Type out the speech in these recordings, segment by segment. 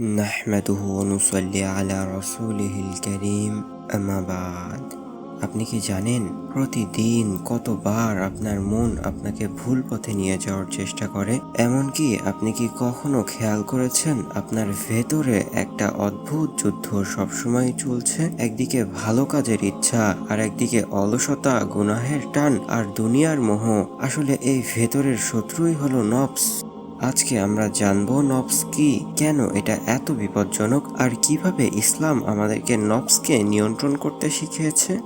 নাহমাদুহু অনুসল্লি আলা রসুলহিল করিম আমাবাদ আপনি কি জানেন প্রতিদিন কতবার আপনার মন আপনাকে ভুল পথে নিয়ে যাওয়ার চেষ্টা করে? এমনকি আপনি কি কখনো খেয়াল করেছেন আপনার ভেতরে একটা অদ্ভুত যুদ্ধ সবসময় চলছে? একদিকে ভালো কাজের ইচ্ছা, আর একদিকে অলসতা, গুনাহের টান, আর দুনিয়ার মোহ। আসলে এই ভেতরের শত্রুই হলো নবস আজকে আমরা জানব নবস কি, কেন এটা এত বিপজ্জনক, আর কীভাবে ইসলাম আমাদেরকে নবসকে নিয়ন্ত্রণ করতে শিখিয়েছে?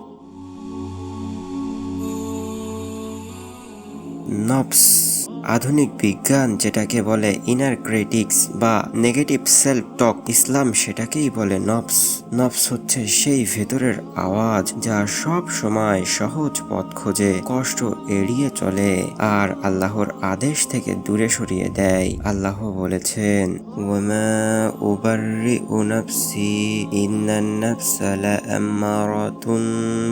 নফস আধুনিক বিজ্ঞান যেটাকে বলে ইনার ক্রিটিক্স বা নেগেটিভ সেলফ টক ইসলাম সেটাকেই বলে নফস। নফস হচ্ছে সেই ভেতরের আওয়াজ যা সব সময় সহজ পথ খোঁজে, কষ্ট এড়িয়ে চলে আর আল্লাহর আদেশ থেকে দূরে সরিয়ে দেয়। আল্লাহ বলেছেন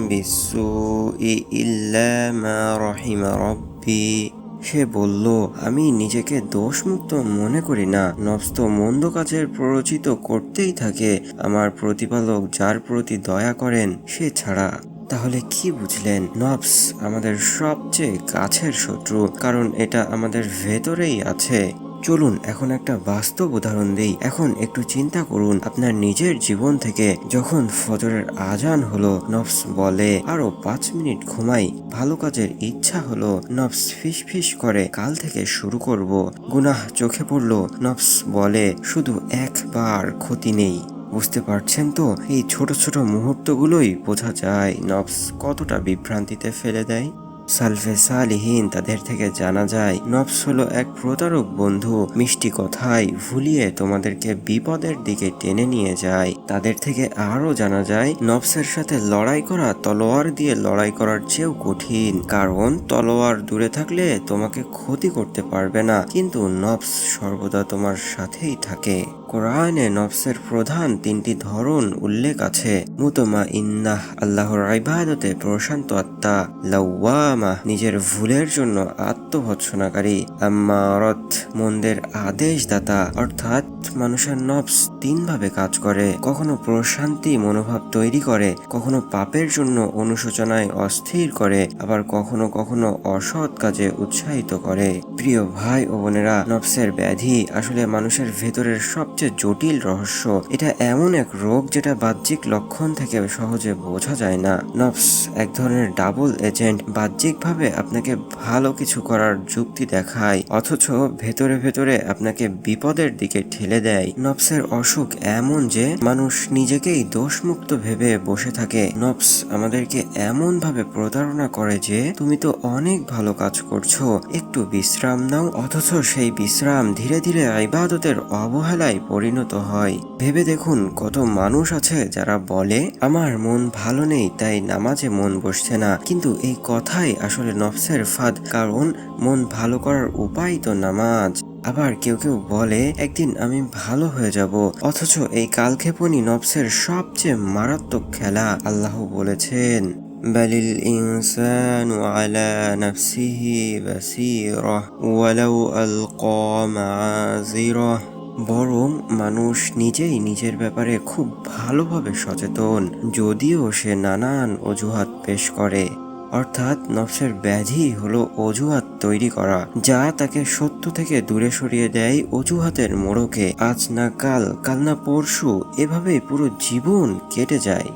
বিসসুই ইল্লা মা রাহিমা রাব্বি। সে বলল, আমি নিজেকে দোষমুক্ত মনে করি না। নস্ত তো মন্দ কাজের প্ররোচিত করতেই থাকে। আমার প্রতিপালক যার প্রতি দয়া করেন, সে ছাড়া। তাহলে কি বুঝলেন? নবস আমাদের সবচেয়ে কাছের শত্রু, কারণ এটা আমাদের ভেতরেই আছে। চলুন এখন একটা বাস্তব উদাহরণ দেই। এখন একটু চিন্তা করুন, আপনার নিজের জীবন থেকে যখন ফজরের আজান হলো, নফস বলে, আরও পাঁচ মিনিট ঘুমাই, ভালো কাজের ইচ্ছা হলো, নফস ফিস ফিস করে, কাল থেকে শুরু করব, গুনাহ চোখে পড়ল, নফস বলে, শুধু একবার ক্ষতি নেই। বুঝতে পারছেন তো? এই ছোট ছোট মুহূর্তগুলোই বোঝা যায় নফস কতটা বিভ্রান্তিতে ফেলে দেয়। সালফে সালিহীন, তাদের থেকে জানা যায়, নফস হলো এক প্রতারক বন্ধু। মিষ্টি কথায় ভুলিয়ে তোমাদেরকে বিপদের দিকে টেনে নিয়ে যায়। তাদের থেকে আরও জানা যায়, নফসের সাথে লড়াই করা তলোয়ার দিয়ে লড়াই করার চেয়েও কঠিন। কারণ, তলোয়ার দূরে থাকলে তোমাকে ক্ষতি করতে পারবে না, কিন্তু নফস সর্বদা তোমার সাথেই থাকে। কোরআনে নফসের প্রধান তিনটি ধরন উল্লেখ আছে। মুতমা ইন্নাহ, আল্লাহর ইবাদতে প্রশান্ত আত্মা। লাউয়ামা নিজের ভুলের জন্য আত্মভৎসনাকারী। আম্মারত, মন্দের আদেশদাতা, অর্থাৎ মানুষের নফস তিনভাবে কাজ করে। কখনো প্রশান্তি মনোভাব তৈরি করে, কখনো পাপের জন্য অনুশোচনায় অস্থির করে, আবার কখনো কখনো অসৎ কাজে উৎসাহিত করে। প্রিয় ভাই ও বোনেরা, নফসের ব্যাধি আসলে মানুষের ভেতরের সবচেয়ে জটিল রহস্য। এটা এমন এক রোগ যেটা বাহ্যিক লক্ষণ থেকে সহজে বোঝা যায় না। নফস এক ধরনের ডাবল এজেন্ট, বাহ্যিকভাবে আপনাকে ভালো কিছু করার যুক্তি দেখায়, অথচ ভেতরে ভেতরে আপনাকে বিপদের দিকে ঠেলে দেয়। নফসের অসুখ এমন যে মানুষ নিজেকেই দোষমুক্ত ভেবে বসে থাকে। নফস আমাদেরকে এমন ভাবে প্রতারণা করে যে, তুমি তো অনেক ভালো কাজ করছ, একটু বিশ্রাম নাও। অথচ সেই বিশ্রাম ধীরে ধীরে ইবাদতের অবহেলায় পরিণত হয় ভেবে দেখুন কত মানুষ আছে যারা বলে আমার মন ভালো নেই তাই নামাজে মন বসছে না কিন্তু এই কথাই আসলে নফসের ফাঁদ কারণ মন ভালো করার উপায় তো নামাজ আবার কেউ কেউ বলে একদিন আমি ভালো হয়ে যাব অথচ এই কালক্ষেপণী নফসের সবচেয়ে মারাত্মক খেলা আল্লাহ বলেছেন بل الإنسان على نفسه بصيرة ولو ألقى معاذيره বরং মানুষ নিজেই নিজের ব্যাপারে খুব ভালোভাবে সচেতন, যদিও সে নানান অজুহাত পেশ করে। অর্থাৎ নফসের ব্যাধি হলো অজুহাত তৈরি করা, যা তাকে সত্য থেকে দূরে সরিয়ে দেয় অজুহাতের মোড়কে। আজ না কাল কাল না পরশু, এভাবেই পুরো জীবন কেটে যায়।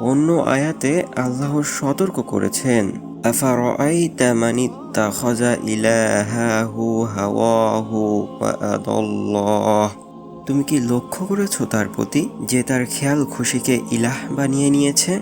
অন্য আয়াতে আল্লাহ সতর্ক করেছেন। أفرأيت من اتخذ إلهه هواه وأضله তুমি কি লক্ষ্য করেছো তার প্রতি যে তার খেয়াল খুশিকে ইলাহ বানিয়ে নিয়েছে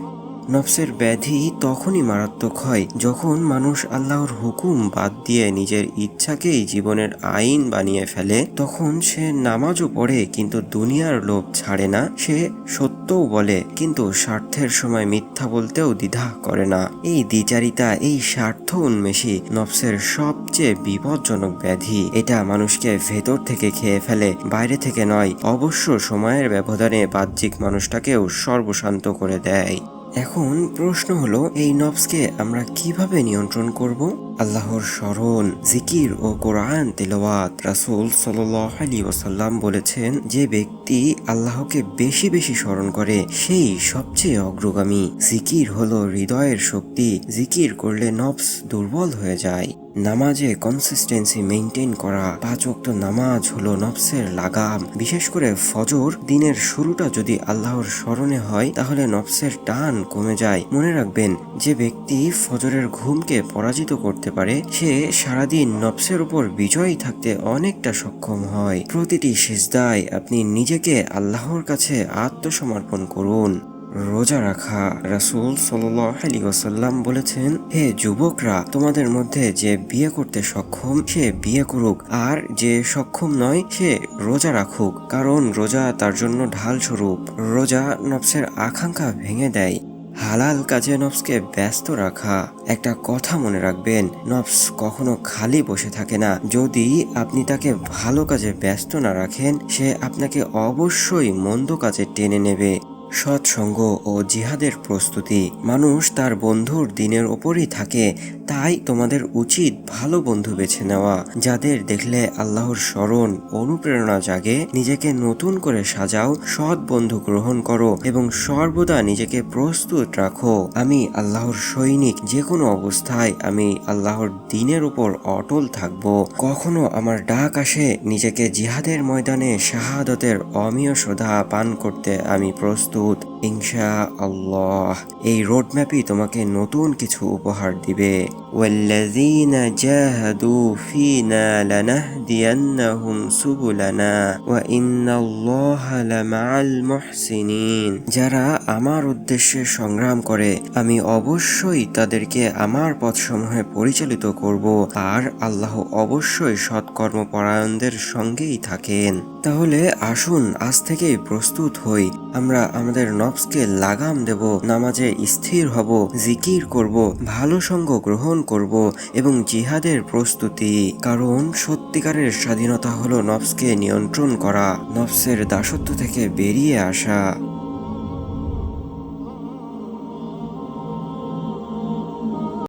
নফসের ব্যাধি তখনই মারাত্মক হয় যখন মানুষ আল্লাহর হুকুম বাদ দিয়ে নিজের ইচ্ছাকেই জীবনের আইন বানিয়ে ফেলে। তখন সে নামাজও পড়ে কিন্তু দুনিয়ার লোভ ছাড়ে না। সে সত্যও বলে কিন্তু স্বার্থের সময় মিথ্যা বলতেও দ্বিধা করে না। এই দ্বিচারিতা, এই স্বার্থ উন্মেষী নফসের সবচেয়ে বিপজ্জনক ব্যাধি। এটা মানুষকে ভেতর থেকে খেয়ে ফেলে, বাইরে থেকে নয়, অবশ্য সময়ের ব্যবধানে বাহ্যিক মানুষটাকেও সর্বশান্ত করে দেয়। এখন প্রশ্ন হলো এই নবসকে আমরা কীভাবে নিয়ন্ত্রণ করব? আল্লাহর স্মরণ, জিকির ও কোরআন তেলাওয়াত রাসূল সাল্লাল্লাহু আলী ওসাল্লাম বলেছেন, যে ব্যক্তি আল্লাহকে বেশি বেশি স্মরণ করে, সেই সবচেয়ে অগ্রগামী। জিকির হলো হৃদয়ের শক্তি, জিকির করলে নফস দুর্বল হয়ে যায়। নামাজে কনসিস্টেন্সি মেনটেন করা, পাঁচ ওয়াক্ত নামাজ হলো নফসের লাগাম। বিশেষ করে ফজর, দিনের শুরুটা যদি আল্লাহর স্মরণে হয়, তাহলে নফসের টান কমে যায়। মনে রাখবেন, যে ব্যক্তি ফজরের ঘুমকে পরাজিত করতে পারে, সে সারাদিন নফসের উপর বিজয়ী থাকতে অনেকটা সক্ষম হয়। প্রতিটি সিজদায় আপনি নিজেকে আল্লাহর কাছে আত্মসমর্পণ করুন। রোজা রাখা, রাসূল সাল্লি ওসাল্লাম বলেছেন, হে যুবকরা, তোমাদের মধ্যে যে বিয়ে করতে সক্ষম, সে বিয়ে করুক। আর যে সক্ষম নয়, সে রোজা রাখুক। কারণ রোজা তার জন্য ঢাল স্বরূপ। রোজা নফসের আকাঙ্ক্ষা ভেঙে দেয়। হালাল কাজে নফসকে ব্যস্ত রাখা। একটা কথা মনে রাখবেন নফস কখনো খালি বসে থাকে না। যদি আপনি তাকে ভালো কাজে ব্যস্ত না রাখেন, সে আপনাকে অবশ্যই মন্দ কাজে টেনে নেবে। সৎসঙ্গ ও জিহাদের প্রস্তুতি। মানুষ তার বন্ধুর দিনের ওপরই থাকে, তাই তোমাদের উচিত ভালো বন্ধু বেছে নেওয়া, যাদের দেখলে আল্লাহর স্মরণ, অনুপ্রেরণা জাগে। নিজেকে নতুন করে সাজাও, সৎ বন্ধু গ্রহণ করো এবং সর্বদা নিজেকে প্রস্তুত রাখো। আমি আল্লাহর সৈনিক যে কোনো অবস্থায় আমি আল্লাহর দিনের উপর অটল থাকব। কখনো আমার ডাক আসে, নিজেকে জিহাদের ময়দানে শাহাদতের অমীয় সোধা পান করতে আমি প্রস্তুত। ইনশা আল্লাহ এই রোডম্যাপই তোমাকে নতুন কিছু উপহার দিবে والذين جاهدوا فينا لنهدينهم سبلنا وإن الله لمع المحسنين যারা আমার উদ্দেশ্যে সংগ্রাম করে আমি অবশ্যই তাদেরকে আমার পথসমূহে পরিচালিত করব আর আল্লাহ অবশ্যই সৎকর্মপরায়ণদের সঙ্গেই থাকেন তাহলে আসুন, আজ থেকেই প্রস্তুত হই। আমরা আমাদের নফসকে লাগাম দেব, নামাজে স্থির হব, জিকির করব, ভালো সঙ্গ গ্রহণ করব এবং জিহাদের প্রস্তুতি। কারণ সত্যিকারের স্বাধীনতা হলো নফসকে নিয়ন্ত্রণ করা নফসের দাসত্ব থেকে বেরিয়ে আসা।